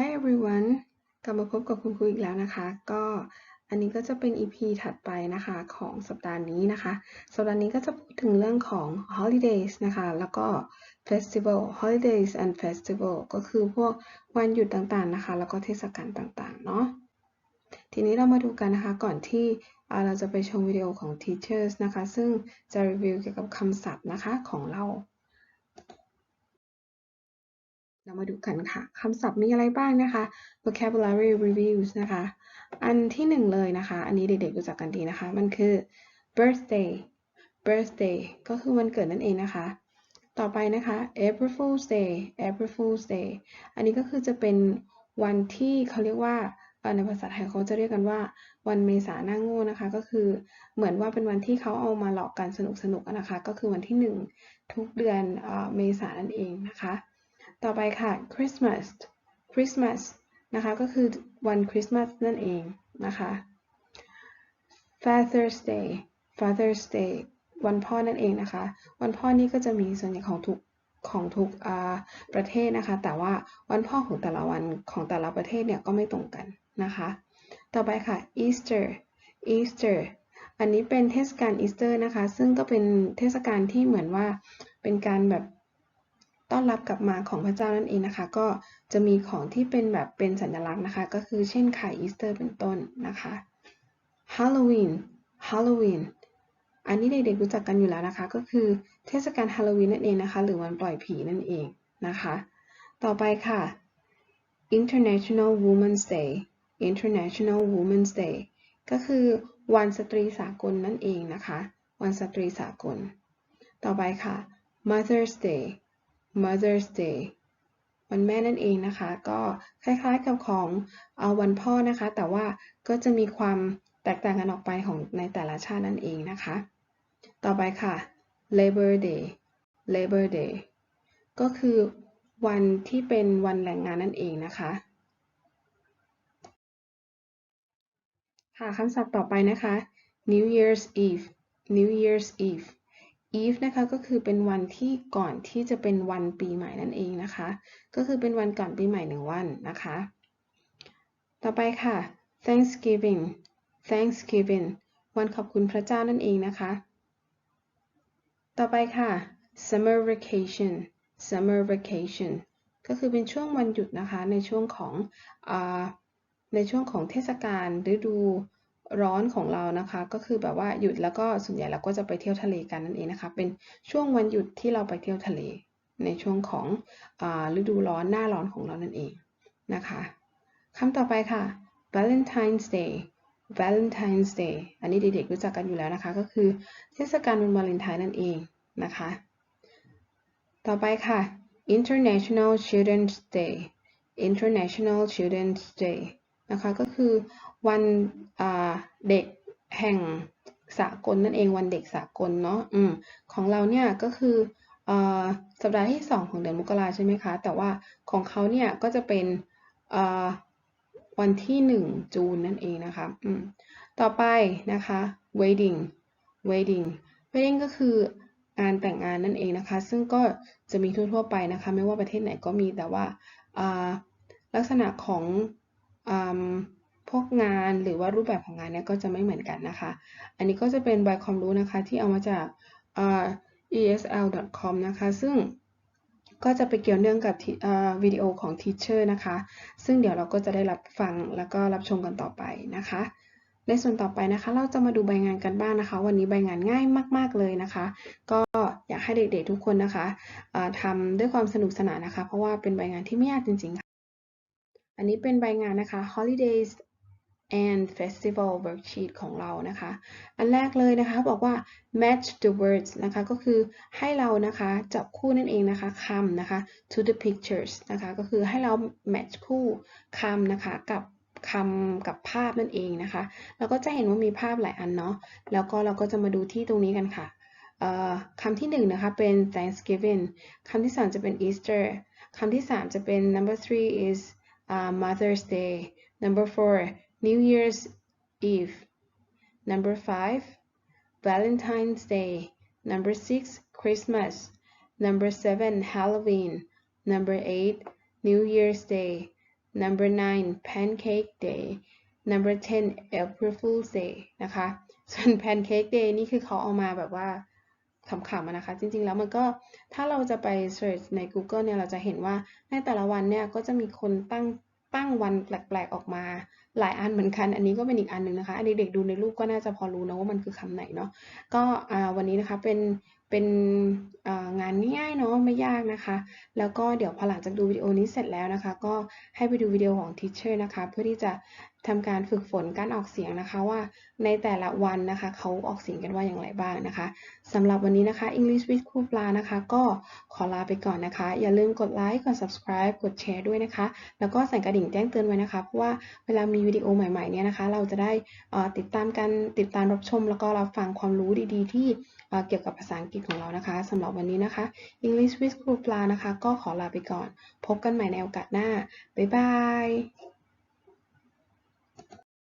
Hi everyone กลับมาพบกับคุณครูอีกแล้วนะคะ ก็อันนี้ก็จะเป็น EP ถัดไปนะคะของสัปดาห์นี้นะคะ สัปดาห์นี้ก็จะพูดถึงเรื่องของ holidays นะคะ แล้วก็ festival holidays and festival ก็คือพวกวันหยุดต่างๆนะคะ แล้วก็เทศกาลต่างๆ เนาะ ทีนี้เรามาดูกันนะคะ ก่อนที่เราจะไปชมวิดีโอของ teachers นะคะ ซึ่งจะรีวิวเกี่ยวกับคำศัพท์นะคะของเรา เรามาดูกันค่ะคำศัพท์มีอะไรบ้างนะคะ vocabulary reviews นะคะ อันที่หนึ่งเลยนะคะ อันนี้เด็กๆรู้จักกันดีนะคะ มันคือ birthday birthday ก็คือวันเกิดนั่นเองนะคะ ต่อไปนะคะ April Fool's Day April Fool's Day อันนี้ก็คือจะเป็นวันที่เขาเรียกว่าในภาษาไทยเขาจะเรียกกันว่าวันเมษาหน้าโง่นะคะ ก็คือเหมือนว่าเป็นวันที่เขาเอามาหลอกกันสนุกๆนะคะ ก็คือวันที่ 1 ทุกเดือนเมษานั่นเองนะคะ ต่อไปค่ะ Christmas Christmas นะคะ ก็คือวันคริสต์มาสนั่นเองนะคะ Father's Day Father's Day วันพ่อนั่นเองนะคะ วันพ่อนี่ก็จะมีส่วนใหญ่ของทุกของทุกประเทศนะคะ แต่ว่าวันพ่อของแต่ละวันของแต่ละประเทศเนี่ยก็ไม่ตรงกันนะคะ ต่อไปค่ะ Easter Easter อันนี้เป็นเทศกาลอีสเตอร์นะคะ ซึ่งก็เป็นเทศกาลที่เหมือนว่าเป็นการแบบ ต้อนรับกลับมาของพระเจ้านั่นเองนะคะ ก็จะมีของที่เป็นแบบเป็นสัญลักษณ์นะคะ ก็คือเช่นไข่อีสเตอร์เป็นต้นนะคะ Halloween Halloween อันนี้เด็กๆรู้จักกันอยู่แล้วนะคะ ก็คือเทศกาลฮาโลวีนนั่นเองนะคะ หรือวันปล่อยผีนั่นเองนะคะ ต่อไปค่ะ International Women's Day International Women's Day ก็คือวันสตรีสากลนั่นเองนะคะ วันสตรีสากล ต่อไปค่ะ Mother's Day Mother's Day วันแม่นั่นเองนะคะ ก็คล้ายๆกับของเอาวันพ่อนะคะ แต่ว่าก็จะมีความแตกต่างกันออกไปของในแต่ละชาตินั่นเองนะคะ ต่อไปค่ะ Labor Day Labor Day ก็คือวันที่เป็นวันแรงงานนั่นเองนะคะค่ะคำศัพท์ต่อไปนะคะ New Year's Eve New Year's Eve Eve นะคะก็คือเป็นวันที่ก่อนที่จะเป็นวันปีใหม่นั่นเองนะคะ ก็คือเป็นวันก่อนปีใหม่หนึ่งวันนะคะ ต่อไปค่ะ Thanksgiving Thanksgiving วันขอบคุณพระเจ้านั่นเองนะคะ ต่อไปค่ะ Summer Vacation Summer Vacation ก็คือเป็นช่วงวันหยุดนะคะในช่วงของอในช่วงของเทศกาลฤดู ร้อนของเรานะคะ ก็คือแบบว่าหยุดแล้วก็ส่วนใหญ่เราก็จะไปเที่ยวทะเลกันนั่นเองนะคะ เป็นช่วงวันหยุดที่เราไปเที่ยวทะเล ในช่วงของอฤดูร้อนหน้าร้อนของเรานั่นเองนะคะคำต่อไปค่ะ Valentine's Day Valentine's Day อันนี้เด็กๆรู้จักกันอยู่แล้วนะคะ ก็คือเทศกาลวันวาเลนไทน์นั่นเองนะคะ ต่อไปค่ะ International Children's Day International Children's Day นะคะ ก็คือ วันเด็กแห่งสากลนั่นเองวันเด็กสากลเนาะอืมของเราเนี่ยก็คืออสัปดาห์ที่ 2 ของเดือนมกราใช่ไหมคะ แต่ว่าของเขาเนี่ยก็จะเป็นวันที่ 1 จูนนั่นเองนะคะอืมต่อไปนะคะ wedding wedding wedding ก็คืองานแต่งงานนั่นเองนะคะ ซึ่งก็จะมีทั่วๆไปนะคะ ไม่ว่าประเทศไหนก็มีแต่ว่าลักษณะของ พวกงานหรือว่ารูปแบบของงานเนี่ยก็จะไม่เหมือนกันนะคะ อันนี้ก็จะเป็นใบความรู้นะคะที่เอามาจาก esl.com นะคะ ซึ่งก็จะไปเกี่ยวเนื่องกับวิดีโอของ Teacher นะคะ ซึ่งเดี๋ยวเราก็จะได้รับฟังแล้วก็รับชมกันต่อไปนะคะ ในส่วนต่อไปนะคะ เราจะมาดูใบงานกันบ้างนะคะ วันนี้ใบงานง่ายมาก ๆเลยนะคะ ก็อยากให้เด็กๆทุกคนนะคะทำด้วยความสนุกสนานนะคะ เพราะว่าเป็นใบงานที่ไม่ยากจริงๆค่ะอันนี้เป็นใบงานนะคะ holidays and festival worksheet ของเรานะคะ อันแรกเลยนะคะบอกว่า match the words นะคะก็คือให้เรานะคะจับคู่นั่นเองนะคะคำนะคะ to the pictures นะคะก็คือให้เรา match คู่คำนะคะกับคำกับภาพนั่นเองนะคะเราก็จะเห็นว่ามีภาพหลายอันเนาะแล้วก็เราก็จะมาดูที่ตรงนี้กันค่ะคำที่1นนะคะเป็น Thanksgiving คำที่2จะเป็น Easter คำที่ 3 จะเป็น number three is uh, Mother's Day number four New Year's Eve. Number 5, Valentine's Day. Number 6, Christmas. Number 7, Halloween. Number 8, New Year's Day. number nine pancake day number ten April Fool's Day นะคะ ส่วน pancake day นี่คือเขาเอามาแบบว่าขำๆนะคะ จริงๆ แล้วมันก็ถ้าเราจะไป search ใน Google เนี่ย เราจะเห็นว่าในแต่ละวันเนี่ย ก็จะมีคนตั้งตั้งวันแปลกๆ ออกมา หลายอันเหมือนกัน อันนี้ก็เป็นอีกอันหนึ่งนะคะ อันเด็กๆดูในรูปก็น่าจะพอรู้นะว่ามันคือคำไหนเนาะ ก็วันนี้นะคะเป็นเป็นงานง่ายๆเนาะไม่ยากนะคะ แล้วก็เดี๋ยวพอหลังจากดูวิดีโอนี้เสร็จแล้วนะคะ ก็ให้ไปดูวิดีโอของทิชเชอร์นะคะ เพื่อที่จะ ทำการฝึกฝนการออกเสียงนะคะว่าในแต่ละวันนะคะเขาออกเสียงกันว่าอย่างไรบ้างนะคะสำหรับวันนี้นะคะ English with ครูปลานะคะ ก็ขอลาไปก่อนนะคะ อย่าลืมกดไลค์กด subscribe กดแชร์ด้วยนะคะ แล้วก็สั่นกระดิ่งแจ้งเตือนไว้นะคะเพราะว่าเวลามีวิดีโอใหม่ๆเนี่ยนะคะ เราจะได้ติดตามกันติดตามรับชม แล้วก็รับฟังความรู้ดีๆ ที่เอ่อเกี่ยวกับภาษาอังกฤษของเรานะคะสำหรับวันนี้นะคะ English with ครูปลานะคะ ก็ขอลาไปก่อน พบกันใหม่ในโอกาสหน้าบ๊ายบาย